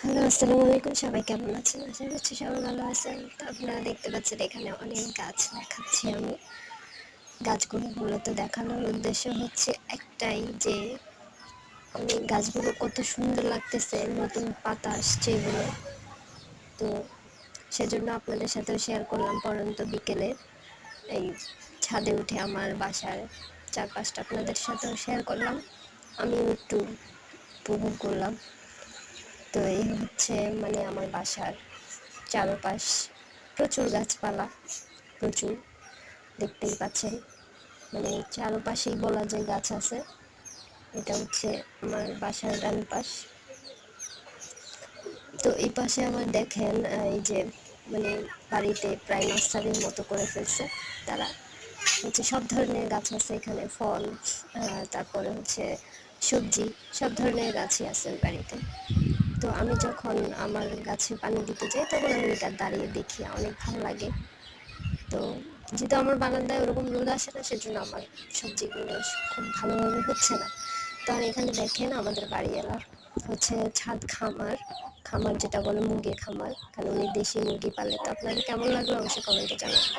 Hello, আসসালামু আলাইকুম। সবাই কেমন আছেন? আশা করছি সবাই ভালো আছেন। তো আপনারা দেখতে পাচ্ছেন এখানে অনেক গাছ দেখাচ্ছি আমি। গাছগুলো মূলত দেখানোর উদ্দেশ্য হচ্ছে একটাই যে অনেক গাছগুলো কত সুন্দর লাগতেছে, নতুন পাতা আসছে এগুলো। তো সেজন্য আপনাদের সাথেও শেয়ার করলাম পরন্ত বিকেলে। এই ছাদে উঠে আমার বাসার চারপাশটা আপনাদের সাথেও শেয়ার করলাম। আমিও একটু উপভোগ করলাম। তো এই হচ্ছে মানে আমার বাসার চারপাশ। প্রচুর গাছপালা, প্রচুর, দেখতেই পাচ্ছেন। মানে চারপাশেই বলা যায় গাছ আছে। এটা হচ্ছে আমার বাসার ডান পাশ তো এই পাশে আমার দেখেন এই যে মানে বাড়িতে প্রায় নার্সারির মতো করে ফেলছে তারা। হচ্ছে সব ধরনের গাছ আছে এখানে, ফল তারপরে হচ্ছে সবজি, সব ধরনের গাছই আছে বাড়িতে। তো আমি যখন আমার গাছে পানি দিতে যাই, তখন আমি এটা দাঁড়িয়ে দেখি, অনেক ভালো লাগে। তো যেহেতু আমার বারান্দায় ওরকম রোদ আসে না, সেজন্য আমার সবজিগুলো খুব ভালোভাবে হচ্ছে না। তো আর এখানে দেখেন আমাদের বাড়ি বাড়িওয়ালা হচ্ছে ছাদ খামার। খামার যেটা বলে মুরগির খামার। কারণ উনি দেশি মুরগি পালে। তো আপনাদের কেমন লাগল অবশ্যই কমেন্টে জানাবেন।